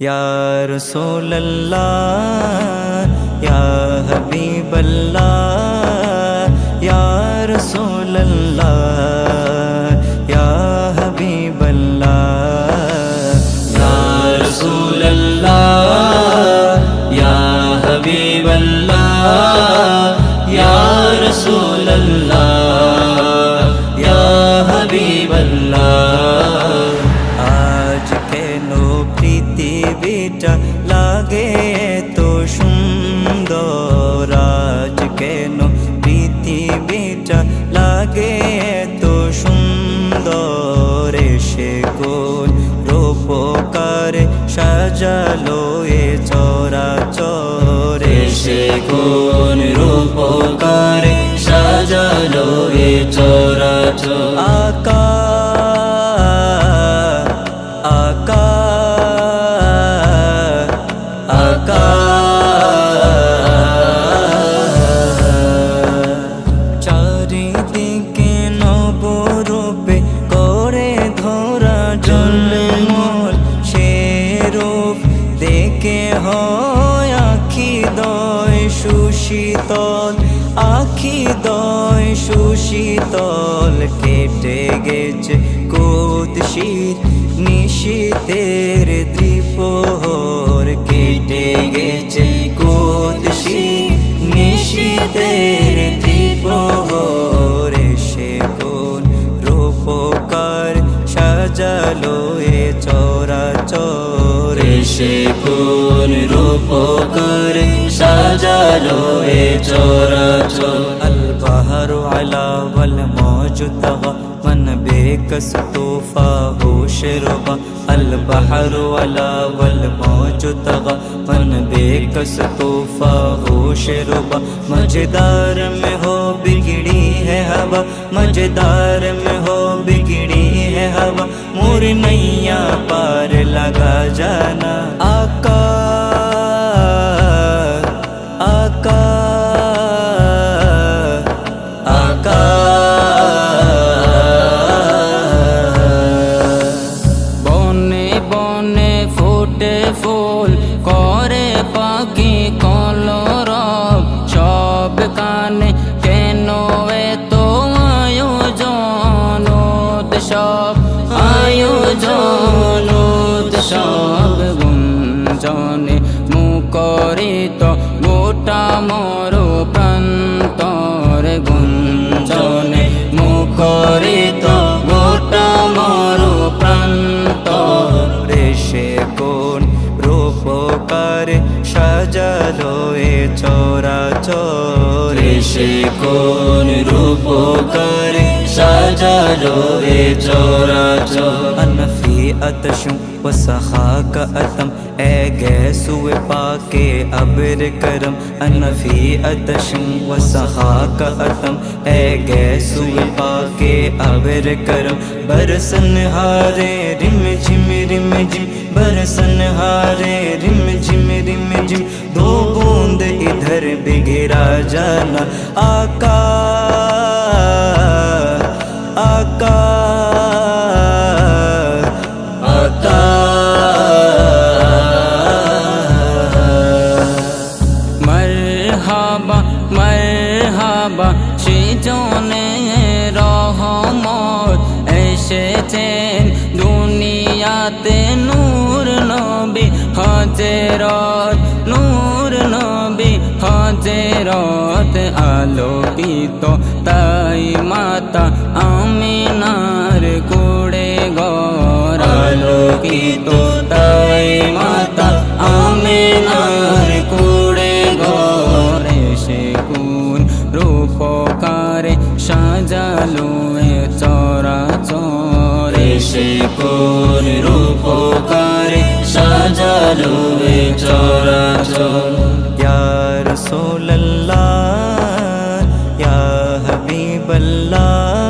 யார் சோழல்லா? யார் ஹபீபல்லா? யார் சோழல்லா? யா ஹபீபல்லா? யார் சோழல்லா? யா পৃথিবীটা লাগে তো সুন্দর। আজ কেন পৃথিবীটা লাগে তো সুন্দর? সে কোন রূপকারে সাজালো এ চরা চরে সে কোন রূপ দেখে হয় আখি দয় সুশীতল, আখি দয় সুশীতল কেটে গেছে কুৎসিত নিশীতের দ্বিপহর কেটে গেছে কুৎসিত নিশীতের সে ফুল রূপকার সাজালো এ চরাচর। আল বাহার আলা ওয়াল মওজুদা من بے کس توفا ہوش ربا البحر علا والموج تغا من بے کس توفا ہوش ربا مجدار میں ہو بگڑی ہے ہوا مجدار میں ہو है हवा मोर नैया पार लगा जाना। आका সব আয়োজন সব গুঞ্জনে মুকরিত গোটা মর প্রান্তর গুঞ্জনে মুকরিত গোটা মর প্রান্তর রে সে কোন রূপকার সাজালো এ চরা চরে সে কোন রূপকার جلوي جورا أنا في أتشم وسخاك أتم أجا سوى باك أبر كرم أنا في أتشم وسخاك أتم أجا سوى باك أبر كرم برسن هاري رم جم رم جم برسن हारे रिम झिम रिम झिम दो बूंद इधर बिघिरा जाना आका দুনিয়াতে নূর নবী, হজরত নূর নবী, হজরত আলোকিত। তাই মাতা আমিনার কুড়ে গর আলোকিত, তাই সাজালো চরাচর চরা চর ইয়া রাসূলুল্লাহ ইয়া হাবিবাল্লাহ